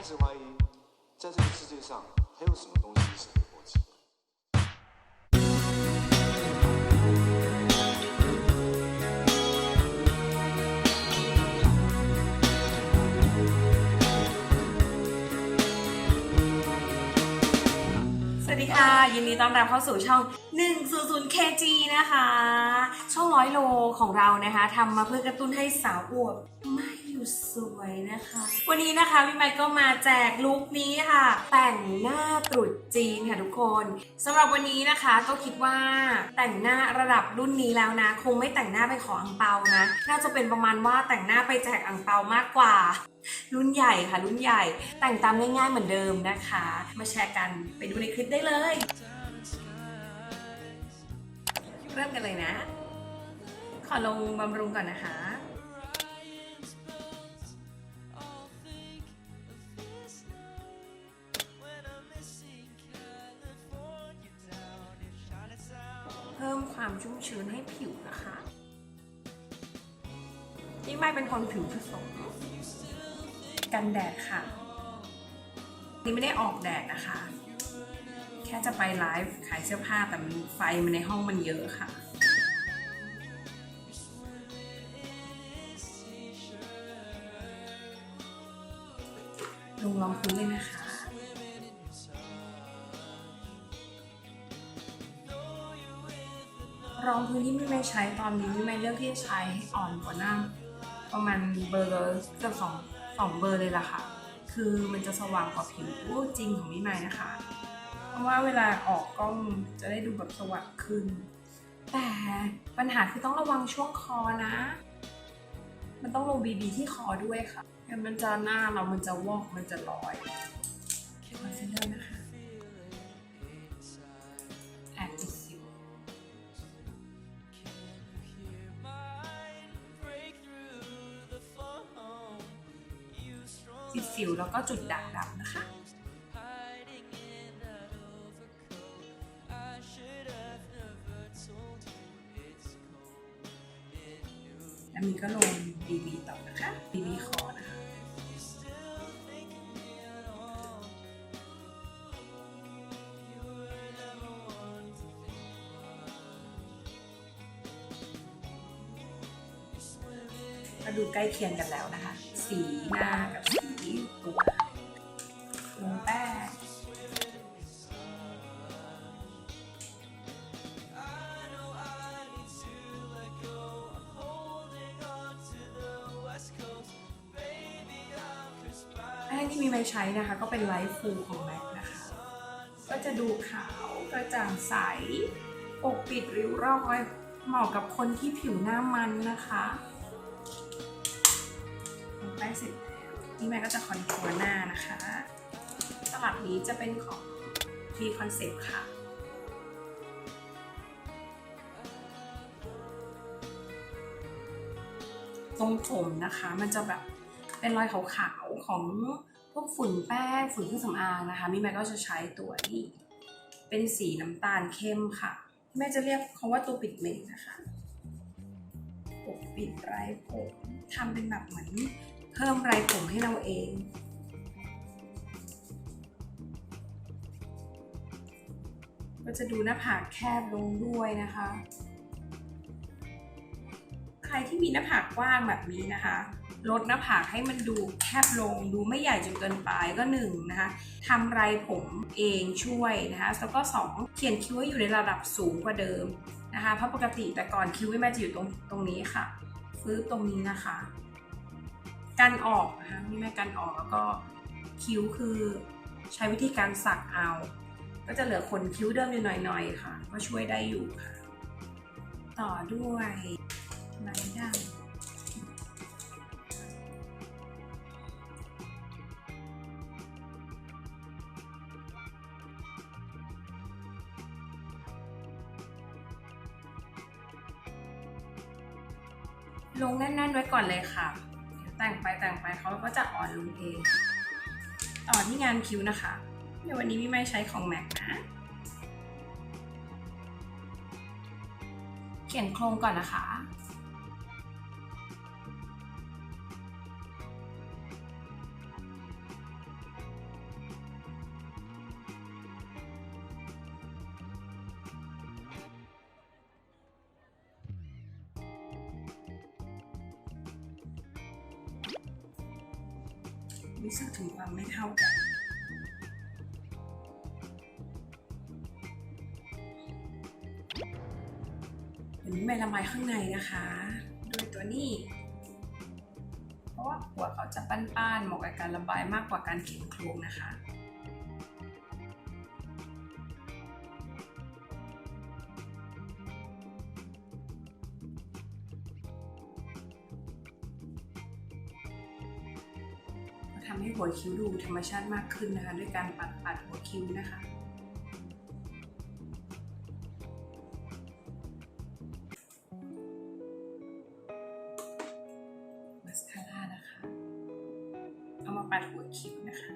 开始怀疑，在这个世界上还有什么东西是可过期的。 สวัสดีค่ะ ยินดีต้อนรับเข้าสู่ช่อง 100 kg นะคะ ช่องร้อยโลของเรานะคะทำมาเพื่อกระตุ้นให้สาวอวบไม่หยุ ดสวยนะคะ วันนี้นะคะพี่ไมค์ก็มาแจกลุคนี้ค่ะ แต่งหน้าตรุษจีนค่ะทุกคนสำหรับวันนี้นะคะก็คิดว่าแต่งหน้าระดับรุ่นนี้แล้วนะ คงไม่แต่งหน้าไปขออังเปานะ น่าจะเป็นประมาณว่าแต่งหน้าไปแจกอังเปามากกว่า รุ่นใหญ่ค่ะ รุ่นใหญ่แต่งตามง่ายๆเหมือนเดิมนะคะ มาแชร์กันไปดูในคลิปได้เลย เริ่มกันเลยนะ ขอลงบำรุงก่อนนะคะ ความชุ่มชื้นให้ผิวนะคะนี่ไม่เป็นคนผิวผสมกันแดดค่ะ นี่ไม่ได้ออกแดดนะคะ แค่จะไปไลฟ์ขายเสื้อผ้าแต่มันไฟมันในห้องมันเยอะค่ะลงรองพื้นเลยนะคะ รองพื้นที่ไม่ไม่ใช้ตอนนี้ไม่เลือกที่จะใช้ให้อ่อนกว่าหน้าประมาณเบอร์เกือบสองสองเบอร์เลยล่ะค่ะ คือมันจะสว่างกว่าผิวจริงของพี่ไม้นะคะ เพราะว่าเวลาออกกล้องจะได้ดูแบบสว่างขึ้น แต่ปัญหาคือต้องระวังช่วงคอนะ มันต้องลงบีบีที่คอด้วยค่ะมันจะหน้าเรามันจะวอกมันจะลอยคอนซีลเลอร์นะ ติดสิวแล้วก็จุดด่างดำนะคะ แล้วมีก็ลง BB ต่อนะคะ BB คอนะคะมาดูใกล้เคียงกันแล้วนะคะ สีหน้ากับสี เป็นไลฟ์ฟูของแม็กนะคะ ก็จะดูขาวกระจ่างใสปกปิดริ้วรอยเหมาะกับคนที่ผิวหน้ามันนะคะลงแป้งเสร็จแล้วนี่แม่ก็จะคอนทัวร์หน้านะคะตลับนี้จะเป็นของ T Concept ค่ะตรงผมนะคะมันจะแบบเป็นรอยขาวๆของ พวกฝุ่นแป้งฝุ่นเครื่องสำอางนะคะมีแม่ก็จะใช้ตัวนี้เป็นสีน้ำตาลเข้มค่ะ แม่จะเรียกเขาว่าตัวปิดเมนนะคะปกปิดไรผมทำเป็นแบบเหมือนเพิ่มไรผมให้เราเองก็จะดูหน้าผากแคบลงด้วยนะคะ ใครที่มีหน้าผากกว้างแบบนี้นะคะ ลดหน้าผากให้มันดูแคบลง ดูไม่ใหญ่จนเกินไปก็หนึ่งนะคะทำไรผมเองช่วยนะคะแล้วก็สองเขียนคิ้วให้อยู่ในระดับสูงกว่าเดิมนะคะเพราะปกติแต่ก่อนคิ้วไม่จะอยู่ตรงตรงนี้ค่ะฟื้บตรงนี้นะคะกันออกนะคะนี่แม่กันออกแล้วก็คิ้วคือใช้วิธีการสักเอา ก็จะเหลือขนคิ้วเดิมอยู่หน่อยๆค่ะ ก็ช่วยได้อยู่ค่ะ ต่อด้วยไหลดำ ลงแน่นๆไว้ก่อนเลยค่ะ แต่งไปแต่งไปเขาก็จะอ่อนลงเอง ต่อที่งานคิ้วนะคะเดี๋ยววันนี้มีไม่ใช้ของแม็กนะ เขียนโครงก่อนนะคะ รู้สึกถึงความไม่เท่ากันเดี๋ยวนี้ไม่ระไมข้างในนะคะโดยตัวนี้ เพราะว่าหัวเขาจะป้านๆเหมาะกับการระบายมากกว่าการเขียนโครงนะคะ ทำให้หัวคิ้วดูธรรมชาติมากขึ้นนะคะ ด้วยการปัดปัดหัวคิ้วนะคะ มาสคาร่านะคะ เอามาปัดหัวคิ้วนะคะ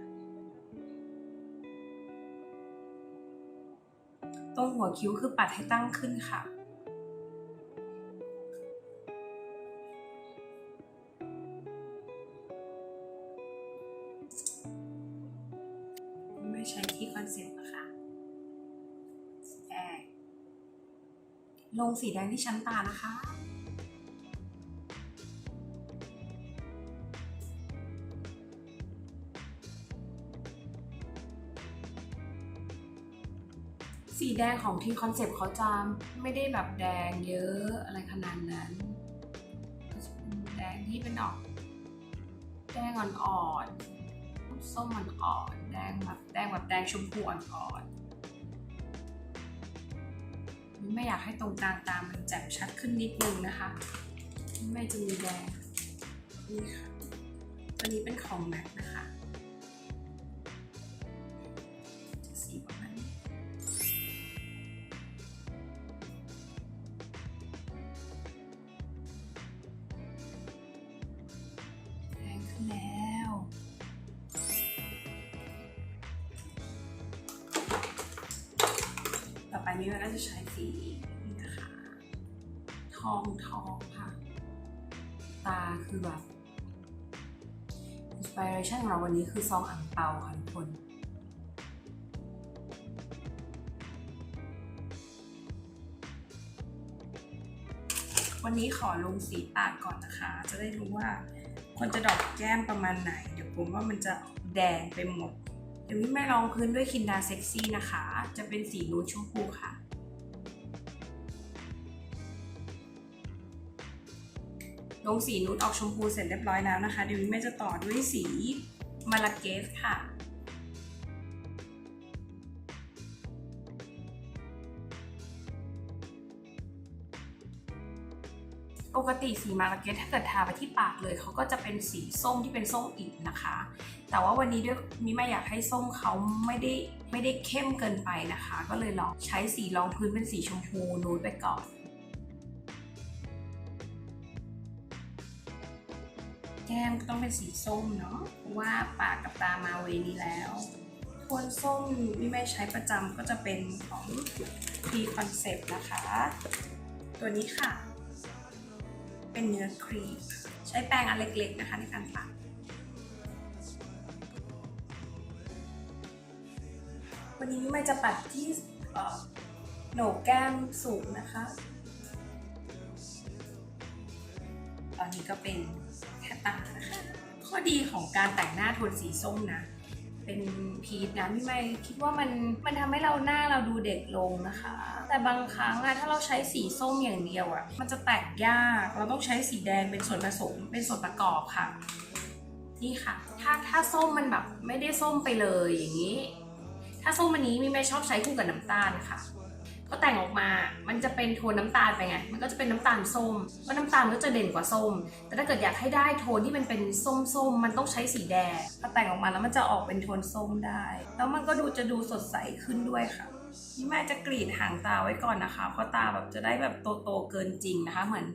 ตรงหัวคิ้วคือปัดให้ตั้งขึ้นค่ะ ใช้ที่คอนเซ็ปต์นะคะสีแดงลงสีแดงที่ชั้นตานะคะสีแดงของที่คอนเซปต์เขาจะไม่ได้แบบแดงเยอะอะไรขนาดนั้นก็จะเป็นแดงที่เป็นออก แดงอ่อนๆ ส้มอ่อนๆแดงแบบแดงแบบแดงชมพูอ่อนๆไม่อยากให้ตรงกลางตามันแจ่มชัดขึ้นนิดนึงนะคะ ไม่จะมีแดงนี่ค่ะตัวนี้เป็นของแม็กนะคะ นี้เราก็จะใช้สีนี้นะคะ ทองทองค่ะ ตาคือแบบอินสปิเรชันของเราวันนี้คือซองอ่างเปาค่ะทุกคนวันนี้ขอลงสีปากก่อนนะคะ จะได้รู้ว่าควรจะดอกแก้มประมาณไหน เดี๋ยวผมว่ามันจะแดงไปหมด เดี๋ยววิแม่ลองพื้นด้วยคินดาเซ็กซี่นะคะ จะเป็นสีนูดชมพูค่ะ ลงสีนูดออกชมพูเสร็จเรียบร้อยแล้วนะคะ เดี๋ยววิแม่จะต่อด้วยสีมาลาเกสค่ะปกติสีมาราเกตถ้าเกิดทาไปที่ปากเลยเขาก็จะเป็นสีส้มที่เป็นส้มอิฐนะคะ แต่ว่าวันนี้ด้วยมิไม่อยากให้ส้มเขาไม่ได้ไม่ได้เข้มเกินไปนะคะ ก็เลยลองใช้สีรองพื้นเป็นสีชมพูนูดไปก่อน แก้มก็ต้องเป็นสีส้มเนาะเพราะว่าปากกับตามาเวนี้แล้วโทนส้มมิไม่ใช้ประจำก็จะเป็นของ P Concept นะคะ ตัวนี้ค่ะ เป็นเนื้อครีมใช้แป้งอันเล็กๆนะคะในการปัด วันนี้ไม่จะปัดที่โหนกแก้มสูงนะคะ ตอนนี้ก็เป็นแค่ตานะคะ ข้อดีของการแต่งหน้าโทนสีส้มนะ เป็นพีชนะพี่ไม่คิดว่ามันมันทำให้เราหน้าเราดูเด็กลงนะคะ แต่บางครั้งอะถ้าเราใช้สีส้มอย่างเดียวอะมันจะแตกยาก เราต้องใช้สีแดงเป็นส่วนผสม เป็นส่วนประกอบค่ะ นี่ค่ะ ถ้าถ้าส้มมันแบบไม่ได้ส้มไปเลยอย่างนี้ ถ้าส้มอันนี้มิไม่ชอบใช้คู่กับน้ำตาลค่ะ ก็แต่งออกมา มันจะเป็นโทนน้ำตาลไปไง มันก็จะเป็นน้ำตาลส้มก็น้ำตาลก็จะเด่นกว่าส้ม แต่ถ้าเกิดอยากให้ได้โทนที่มันเป็นส้มๆมันต้องใช้สีแดงพอแต่งออกมาแล้วมันจะออกเป็นโทนส้มได้ แล้วมันก็ดูจะดูสดใสขึ้นด้วยค่ะนี่แม่จะกรีดหางตาไว้ก่อนนะคะ เพราะตาแบบจะได้แบบโตๆเกินจริงนะคะ เหมือน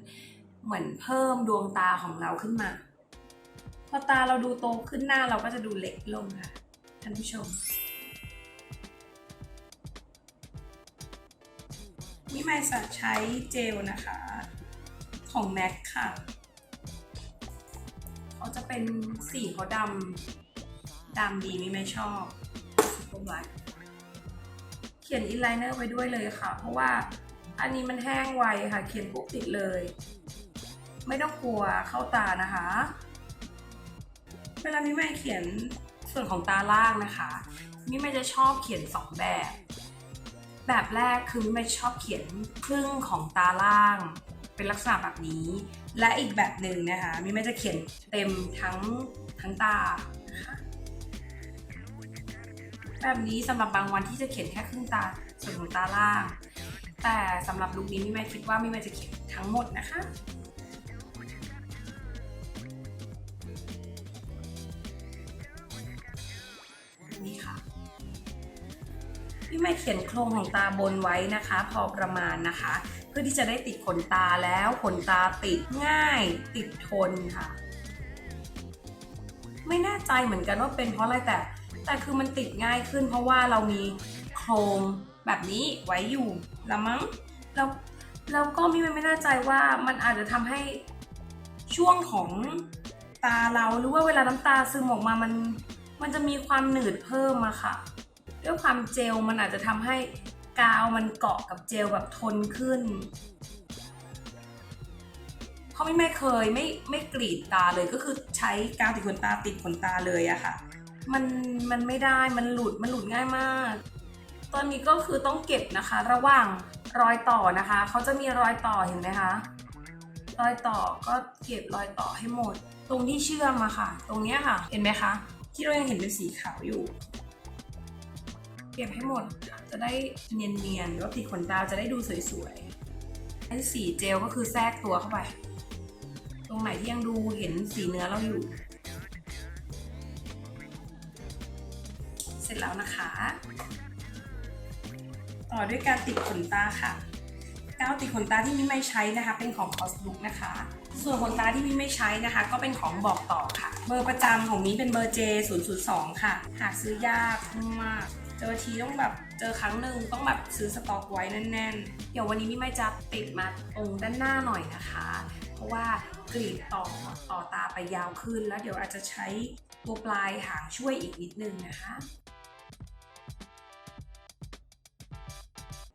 เหมือนเพิ่มดวงตาของเราขึ้นมา พอตาเราดูโตขึ้นหน้าเราก็จะดูเล็กลงค่ะท่านผู้ชม นี่ไม่สัใช้เจลนะคะ ของ MAC ค่ะเขาจะเป็นสีเขาดำดำดีมิไม่ชอบซุปเปอร์ไบเขียนอินไลเนอร์ไว้ด้วยเลยค่ะ เพราะว่าอันนี้มันแห้งไวค่ะ เขียนปุ๊บติดเลย ไม่ต้องกลัวเข้าตานะคะ เวลามิไม่เขียนส่วนของตาล่างนะคะมิไม่จะชอบเขียนสองแบบ แบบแรกคือมิไม่ชอบเขียนครึ่งของตาล่าง เป็นลักษณะแบบนี้ และอีกแบบหนึ่งนะคะมิไม่จะเขียนเต็มทั้งทั้งตานะคะแบบนี้สำหรับบางวันที่จะเขียนแค่ครึ่งตาส่วนของตาล่าง แต่สำหรับลุคนี้มิไม่คิดว่ามิไม่จะเขียนทั้งหมดนะคะ พี่ไม่เขียนโครงของตาบนไว้นะคะ พอประมาณนะคะ เพื่อที่จะได้ติดขนตาแล้วขนตาติดง่าย ติดทนค่ะ ไม่แน่ใจเหมือนกันว่าเป็นเพราะอะไรแต่ แต่คือมันติดง่ายขึ้น เพราะว่าเรามีโครงแบบนี้ไว้อยู่ละมั้งแล้วแล้วก็มีไม่แน่ใจว่ามันอาจจะทำให้ช่วงของตาเราหรือว่าเวลาน้ำตาซึมออกมามัน มันจะมีความหนืดเพิ่มอะค่ะ ด้วยความเจลมันอาจจะทำให้กาวมันเกาะกับเจลแบบทนขึ้น เพราะไม่ไม่เคยไม่ไม่กรีดตาเลยก็คือใช้กาวติดขนตาติดขนตาเลยอะค่ะ มันมันไม่ได้มันหลุดมันหลุดง่ายมาก ตอนนี้ก็คือต้องเก็บนะคะ ระหว่างรอยต่อนะคะเขาจะมีรอยต่อเห็นไหมคะรอยต่อก็เก็บรอยต่อให้หมด ตรงที่เชื่อมอะค่ะ ตรงเนี้ยค่ะ เห็นไหมคะที่เรายังเห็นเป็นสีขาวอยู่ ก็บให้หมด จะได้เนียนๆแล้วติดขนตาจะได้ดูสวยๆให้สีเจลก็คือแทรกตัวเข้าไป ตรงไหนที่ยังดูเห็นสีเนื้อเราอยู่ เสร็จแล้วนะคะ ต่อด้วยการติดขนตาค่ะกาวติดขนตาที่มิไม่ใช้นะคะ เป็นของ Coslook นะคะ ส่วนขนตาที่มิไม่ใช้นะคะ ก็เป็นของบอกต่อค่ะ เบอร์ประจำของมิเป็นเบอร์ J 0 0 2 ค่ะ หากซื้อยากมาก เจอทีต้องแบบเจอครั้งหนึ่งต้องแบบซื้อสต็อกไว้แน่นๆ เดี๋ยววันนี้มิไม่จะติดมาตรงด้านหน้าหน่อยนะคะ เพราะว่ากรีดต่อต่อตาไปยาวขึ้น แล้วเดี๋ยวอาจจะใช้ตัวปลายหางช่วยอีกนิดนึงนะคะ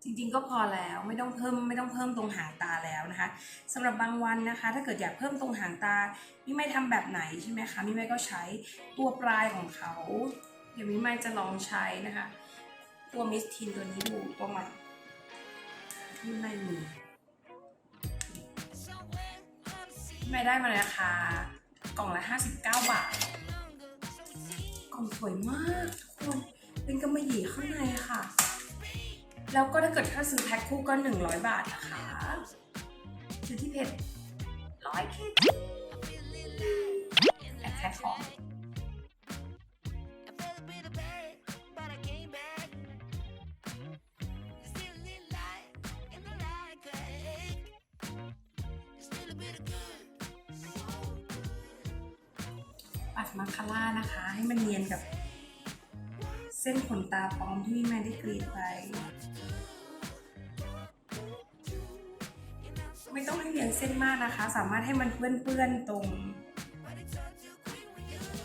จริงๆก็พอแล้วไม่ต้องเพิ่มไม่ต้องเพิ่มตรงหางตาแล้วนะคะสำหรับบางวันนะคะ ถ้าเกิดอยากเพิ่มตรงหางตามิไม่ทำแบบไหนใช่ไหมคะมิไม่ก็ใช้ตัวปลายของเขา เดี๋ยวมิไมจะลองใช้นะคะ ตัวมิสทินตัวนี้ดูตัวใหม่ที่ไม่มีไม่ได้มาเลยนะคะกล่องละ 59 บาท กล่องสวยมากทุกคน เป็นกำมะหยี่ข้างในค่ะ แล้วก็ถ้าเกิดถ้าซื้อแพ็คคู่ก็ 100 บาทนะคะซื้อที่เพจร้อยเคแอดแท็กของ ปัดมาคาร่านะคะ ให้มันเนียนกับ เส้นขนตาปลอมที่แม่ได้กรีดไปไม่ต้องให้เนียนเส้นมากนะคะ สามารถให้มันเปื้อนๆตรง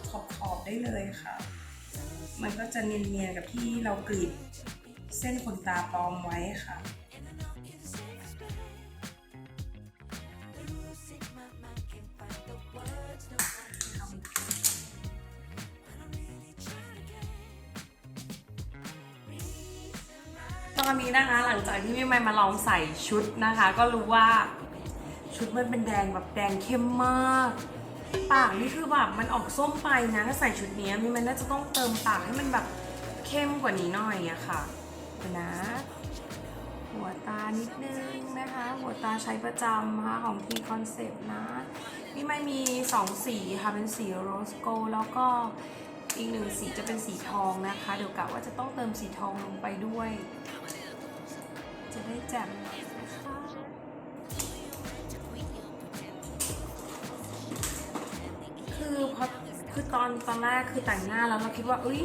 ขอบๆได้เลยค่ะ มันก็จะเนียนๆกับที่เรากรีดเส้นขนตาปลอมไว้ค่ะ อนนี้นะคะ หลังจากที่พี่ไม่มาลองใส่ชุดนะคะ ก็รู้ว่าชุดมันเป็นแดงแบบแดงเข้มมาก ปากนี่คือแบบมันออกส้มไปนะถ้าใส่ชุดนี้มีมันน่าจะต้องเติมปากให้มันแบบเข้มกว่านี้หน่อยอะค่ะนะ หัวตานิดนึงนะคะ หัวตาใช้ประจำนะคะของทีคอนเซปต์นะนี่ไม่มี 2 สีค่ะ เป็นสีโรสโกแล้วก็อีกหนึ่งสีจะเป็นสีทองนะคะ เดี๋ยวกะว่าจะต้องเติมสีทองลงไปด้วย ได้จ่มหน่อยนะคะคือพอคือตอนตอนแรกคือแต่งหน้าแล้วเราคิดว่าเอ้ย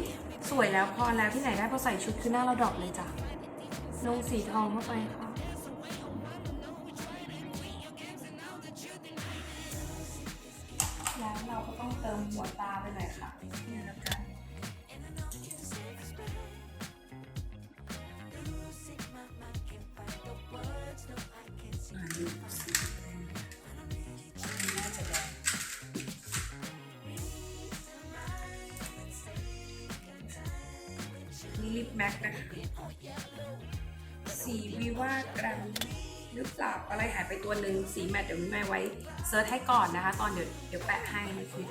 สวยแล้วพอแล้วที่ไหนได้พอใส่ชุดคือหน้าเราดอปเลยจ้ะลงสีทองเข้าไปค่ะแล้วเราก็ต้องเติมหัวตาไปหน่อยค่ะ แม็กนะคะสีวิว่ากรันหรือเปล่าอะไรหายไปตัวหนึ่งสีแมทเดี๋ยวมีแม่ไว้เซิร์ชให้ก่อนนะคะ ตอนเดี๋ยวเดี๋ยวแปะให้ในคลิป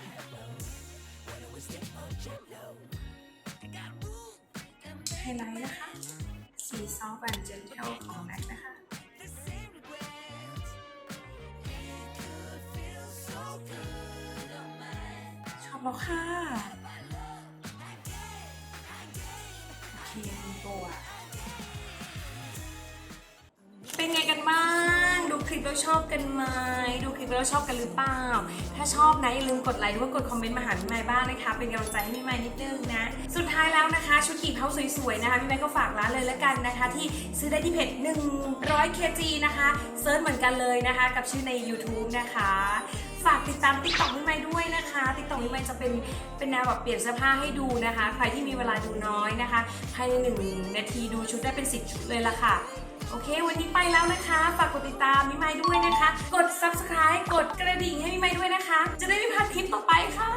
ไฮไลท์นะคะ สีซอฟต์แอนด์เจนเทลของแม็กนะคะชอบแล้วค่ะ ตัว เป็นไงกันบ้าง ดูคลิปแล้วชอบกันไหมดูคลิปแล้วชอบกันหรือเปล่า ถ้าชอบนะอย่าลืมกดไลค์หรือว่ากดคอมเมนต์มาหาพี่ไม้บ้างนะคะ เป็นกำลังใจให้พี่ไม้นิดนึงนะ สุดท้ายแล้วนะคะ ชุดกี่เผาสวยๆนะคะพี่ไม้ก็ฝากร้านเลยละกันนะคะ ที่ซื้อได้ที่เพจ100 kg นะคะเซิร์ชเหมือนกันเลยนะคะ กับชื่อใน YouTube นะคะ ฝากติดตามติ๊กต็อกพี่ไม้ด้วยนะคะติ๊กต็อกพี่ไม้จะเป็นเป็นแนวแบบเปลี่ยนเสื้อผ้าให้ดูนะคะ ใครที่มีเวลาดูน้อยนะคะภายในหนึ่งนาทีดูชุดได้เป็นสิบชุดเลยละค่ะโอเค วันนี้ไปแล้วนะคะ ฝากกดติดตามมิไมค์ด้วยนะคะ กด subscribe กดกระดิ่งให้มิไมค์ด้วยนะคะ จะได้ไม่พลาดคลิปต่อไปค่ะ